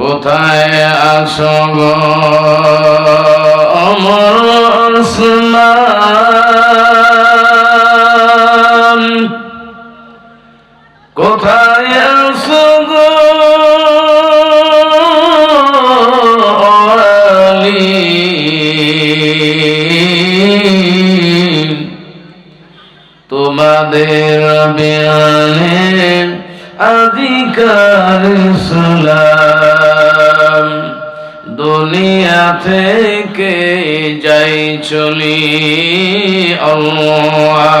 কোথায় আসো গো? অমর ওসমান দুনিয়া থেকে যাই চলি আল্লাহুম্মা।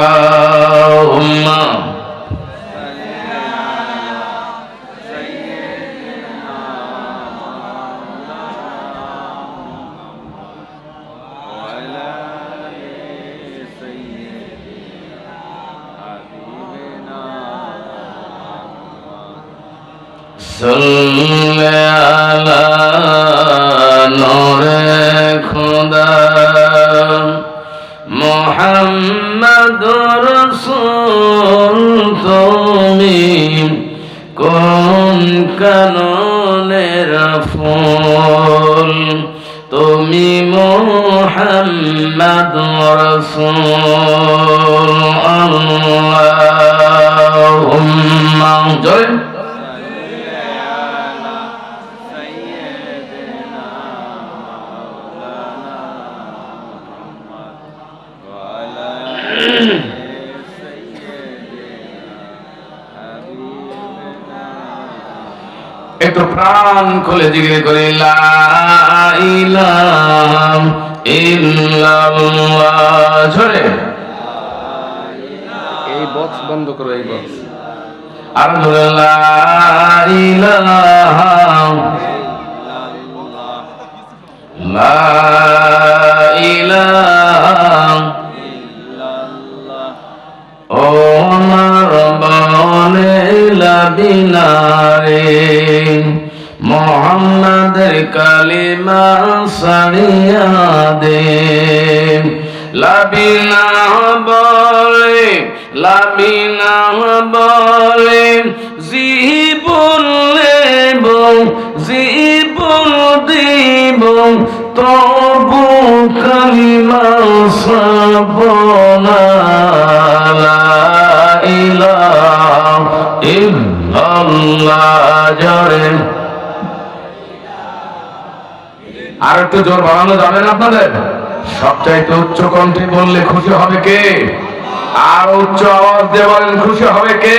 صل ফুল। তুমি মোহাম্মদ রসুল আল্লাহুম্মা জয়। প্রাণ খুলে জিজ্ঞে করে লা ইলাহা ইল্লাল্লাহ। ঝরে এই বক্স বন্ধ করো এই বক্স। আর ধরে মোহাম্মদের কালিমা সারিয়া দে লাবিনা বলে লাবিনা বলে জীবন নেব জীবন দিব তবু কালিমা সাবনা, লা ইলাহা ইল্লাল্লাহ, জরে। আর একটু জোর বাড়ানো যাবে না আপনাদের? সবচাইতে উচ্চ কণ্ঠে বললে খুশি হবে কে? আর উচ্চ আওয়াজ দিয়ে বলেন খুশি হবে কে?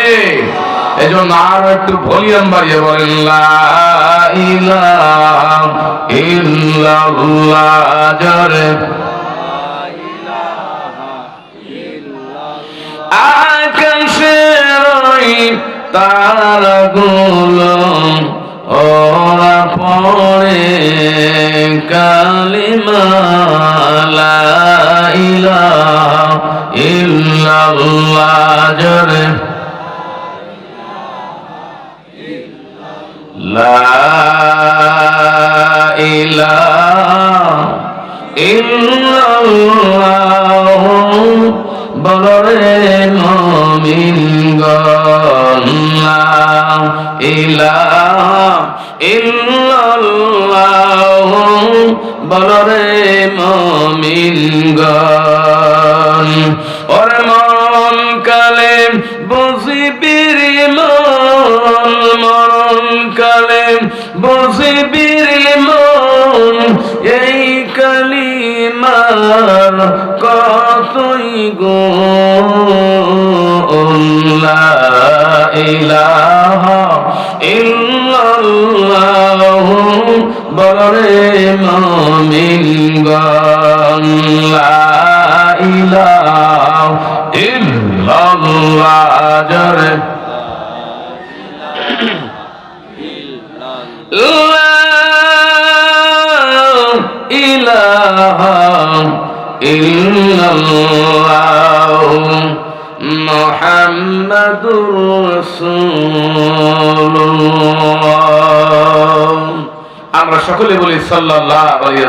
এজন্য আরও একটু ভলিউম বাড়িয়ে বলেন আকাশের ওই তারাগুলো ওরা বলরে মমিনগণ। ওরে মন কালে বসিবির মন মরণ কালে বসিবির মন, এই কালি কালিমার কতই গো ইলাহা ইল্লাল্লাহ, বলরে মুমিনগণ লা ইলাহা ইল্লাল্লাহ জরে। লা ইলাহা ইল্লাল্লাহ মুহাম্মাদুর রাসূলুল্লাহ। আমরা সকলে বলি আলাইহি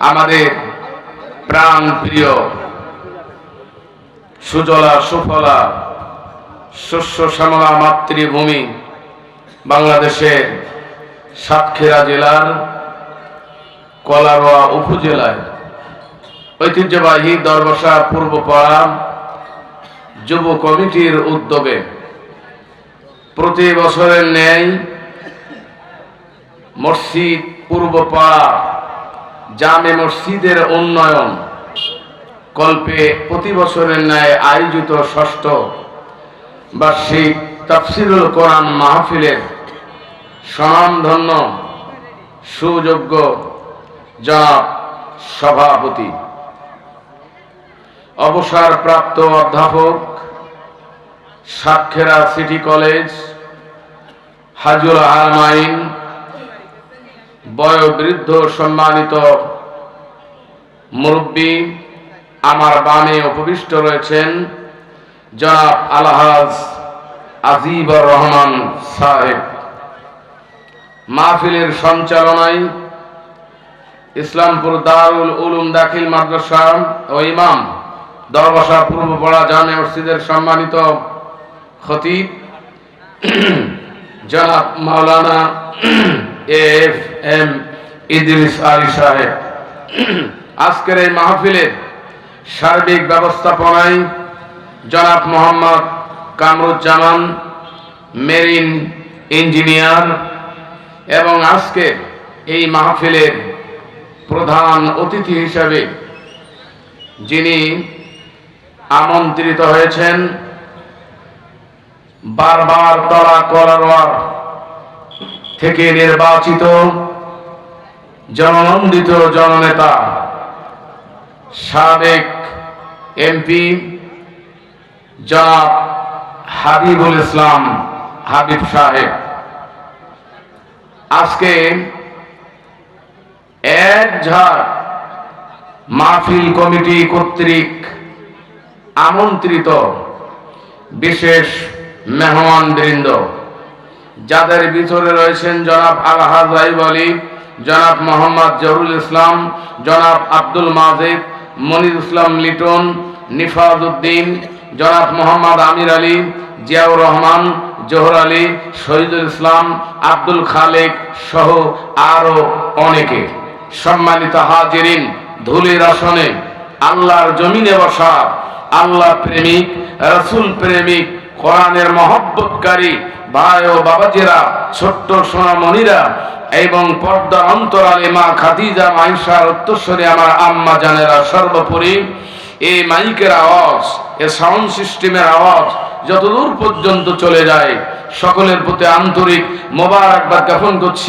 আমাদের প্রাণ প্রিয় সুজলা, সুফলা, শস্য শ্যামলা মাতৃভূমি বাংলাদেশের সাতক্ষীরা জেলার কলারোয়া উপজেলায়। ঐতিহ্যবাহী দরবসা পূর্বপাড়া যুব কমিটির উদ্যোগে প্রতি বছরের ন্যায় মসজিদ পূর্বপাড়া জামে মসজিদের উন্নয়ন। কল্পে প্রতি বছরের ন্যায় আয়োজিত ষষ্ঠ বার্ষিক তাফসিরুল কোরআন মাহফিলের স্বনামধন্য, সুযোগ্য জনাব সভাপতি, অবসরপ্রাপ্ত অধ্যাপক সাক্ষেরা সিটি কলেজ হাজুল আলমাইন বয়োবৃদ্ধ সম্মানিত মুরব্বী, আমার বামে উপবিষ্ট রয়েছেন জনাব আলহাজ আজিবর রহমান সাহেব। মাহফিলের সঞ্চালনায় ইসলামপুর দারুল উলুম দাখিল মাদ্রাসা ও ইমাম দরবাসা পূর্বপাড়া জামে মসজিদের সম্মানিত খতিব, জনাব মাওলানা এফ এম ইদ্রিস আলী সাহেব। আজকের এই মাহফিলের সার্বিক ব্যবস্থাপনায় জনাব মোহাম্মদ কামরুজ্জামান, মেরিন ইঞ্জিনিয়ার এবং আজকে এই মাহফিলের প্রধান অতিথি হিসাবে যিনি আমন্ত্রিত হয়েছেন, বারবার তলা করার থেকে নির্বাচিত জননন্দিত জননেতা, সাবেক এমপি জনাব হাবিবুল ইসলাম হাবিব সাহেব। আজকে এক ঝাড় মাহফিল কমিটি কর্তৃক আমন্ত্রিত বিশেষ মেহমান বৃন্দ যাদের ভিতরে রয়েছেন জনাব আলহাজ আলী, জনাব মোহাম্মদ জহুরুল ইসলাম, জনাব আব্দুল মাজেদ, মনির ইসলাম লিটন, নিফাজ উদ্দিন, জনাব মোহাম্মদ আমির আলী, জিয়াউর রহমান, জোহর আলী, শহীদুল ইসলাম, আব্দুল খালেক সহ আরও অনেকে। সম্মানিত হাজিরিন, ধুলির আসনে আল্লাহর জমিনে বসা আল্লাহ প্রেমিক, রসুল প্রেমিক কোরআনের মহব্বতকারী ভাই ও বাবাজিরা, ছোট্ট সোনামণিরা এবং পর্দা অন্তরালে মা খাদিজা মাইশার উত্তরস্বরে আমার আম্মা জানেরা, সর্বোপরি এই মাইকের আওয়াজ, এ সাউন্ড সিস্টেমের আওয়াজ যতদূর পর্যন্ত চলে যায়, সকলের প্রতি আন্তরিক মোবারকবাদ জ্ঞাপন করছি।